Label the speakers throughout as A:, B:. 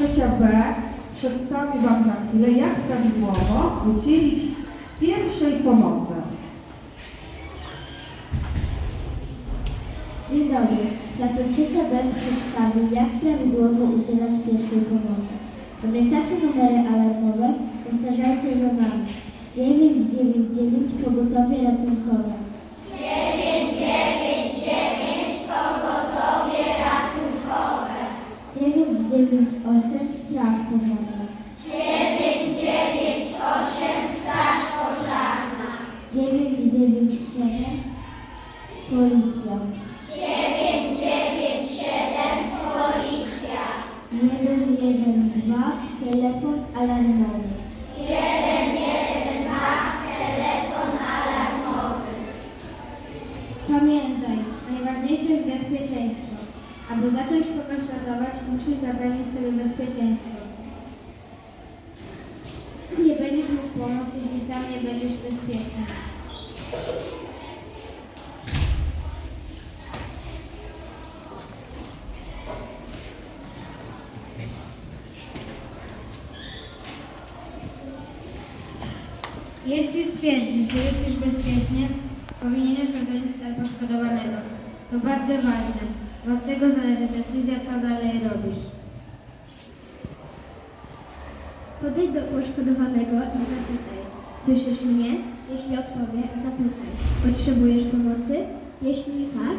A: trzecia B przedstawi Wam za chwilę, jak prawidłowo udzielić pierwszej pomocy.
B: Dzień dobry. Klasa trzecia B przedstawi, jak prawidłowo udzielać pierwszej pomocy. Pamiętacie numery alarmowe? Powtarzajcie za nami. 999 pogotowie ratunkowe. 999 pogotowie ratunkowe. 998 straż pożarna. 998 straż pożarna. 997 policja. 112 telefon alarmowy.
C: Pamiętaj, najważniejsze jest bezpieczeństwo. Aby zacząć kogoś ratować, musisz zapewnić sobie bezpieczeństwo. Nie będziesz mógł pomóc, jeśli sam nie będziesz bezpieczny. Jeśli stwierdzisz, że jesteś bezpiecznie, powinieneś ocenić stan poszkodowanego. To bardzo ważne, od tego zależy decyzja, co dalej robisz.
B: Podejdź do poszkodowanego i zapytaj. Słyszysz mnie? Jeśli odpowie, zapytaj. Potrzebujesz pomocy? Jeśli tak,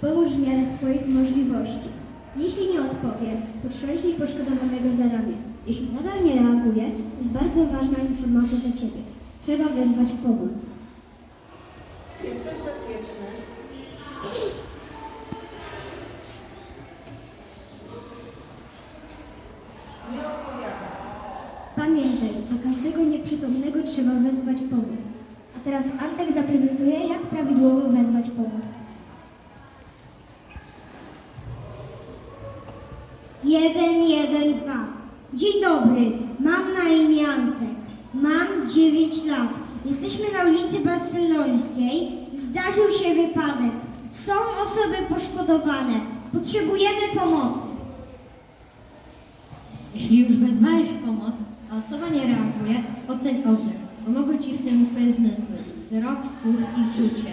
B: pomóż w miarę swoich możliwości. Jeśli nie odpowie, potrząśnij poszkodowanego za ramię. Jeśli nadal nie reaguje, to jest bardzo ważna informacja dla Ciebie. Trzeba wezwać pomoc. Nieprzytomnego trzeba wezwać pomoc. A teraz Antek zaprezentuje, jak prawidłowo wezwać pomoc.
D: Jeden, jeden, dwa. Dzień dobry, mam na imię Antek. Mam 9 lat. Jesteśmy na ulicy Barcelońskiej. Zdarzył się wypadek. Są osoby poszkodowane. Potrzebujemy pomocy.
E: Jeśli już wezwałeś pomoc, a osoba nie reaguje, oceń oddech. Pomogą Ci w tym Twoje zmysły, wzrok, słuch i czucie.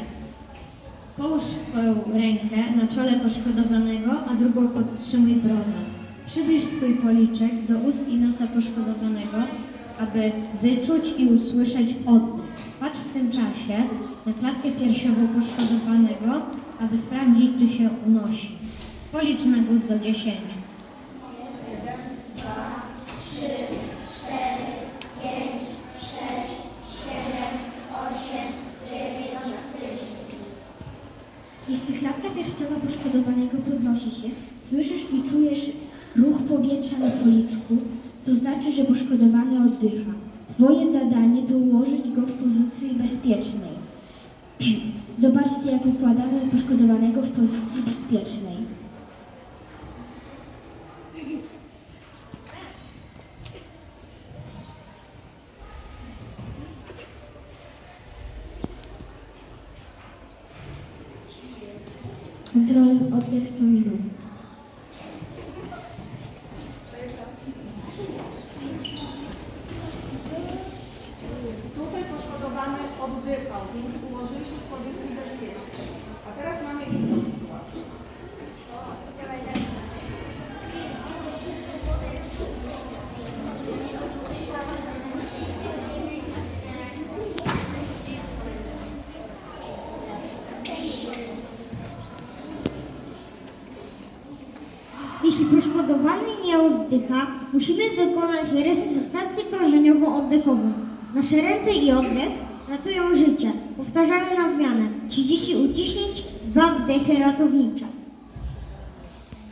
E: Połóż swoją rękę na czole poszkodowanego, a drugą podtrzymuj brodę. Przybliż swój policzek do ust i nosa poszkodowanego, aby wyczuć i usłyszeć oddech. Patrz w tym czasie na klatkę piersiową poszkodowanego, aby sprawdzić, czy się unosi. Policz na guz do 10.
B: Jeśli klatka piersiowa poszkodowanego podnosi się, słyszysz i czujesz ruch powietrza na policzku, to znaczy, że poszkodowany oddycha. Twoje zadanie to ułożyć go w pozycji bezpiecznej. Zobaczcie, jak układamy poszkodowanego w pozycji bezpiecznej. Kontrolę oddech co minutę.
A: Tutaj poszkodowany oddychał, więc ułożyliśmy w pozycji bezpiecznej. A teraz mamy inną sytuację.
D: Poszkodowany nie oddycha, musimy wykonać resuscytację krążeniowo-oddechową. Nasze ręce i oddech ratują życie. Powtarzamy na zmianę. 30 uciśnięć, dwa wdechy ratownicze.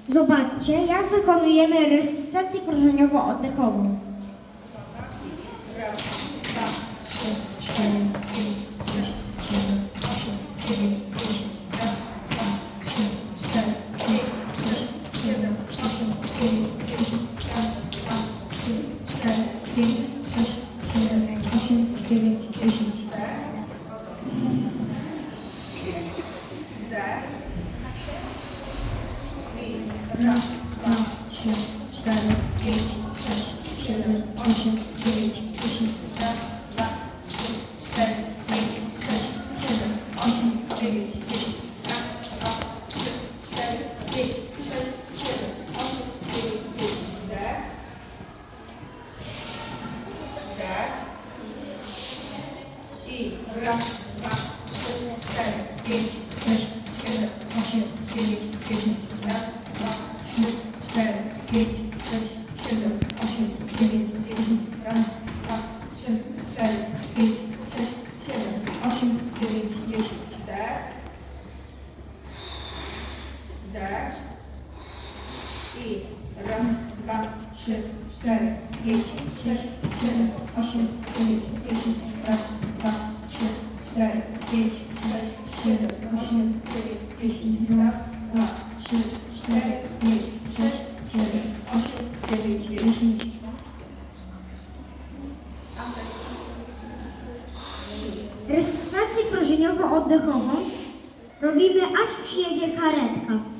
D: Zobaczcie, jak wykonujemy resuscytację krążeniowo-oddechową.
A: Raz, dwa, trzy, cztery, Raz, dwa, trzy, cztery, pięć, sześć, siedem, osiem. 6, 7, 8, 9, 10, 11, 2, 3, 4, 5, 6, 7, 8, 9, 10, 11, 2, 3, 4, 5, 6, 7, 8, 9, 10.
D: Resuscytację prożeniową oddechową robimy aż przyjedzie karetka.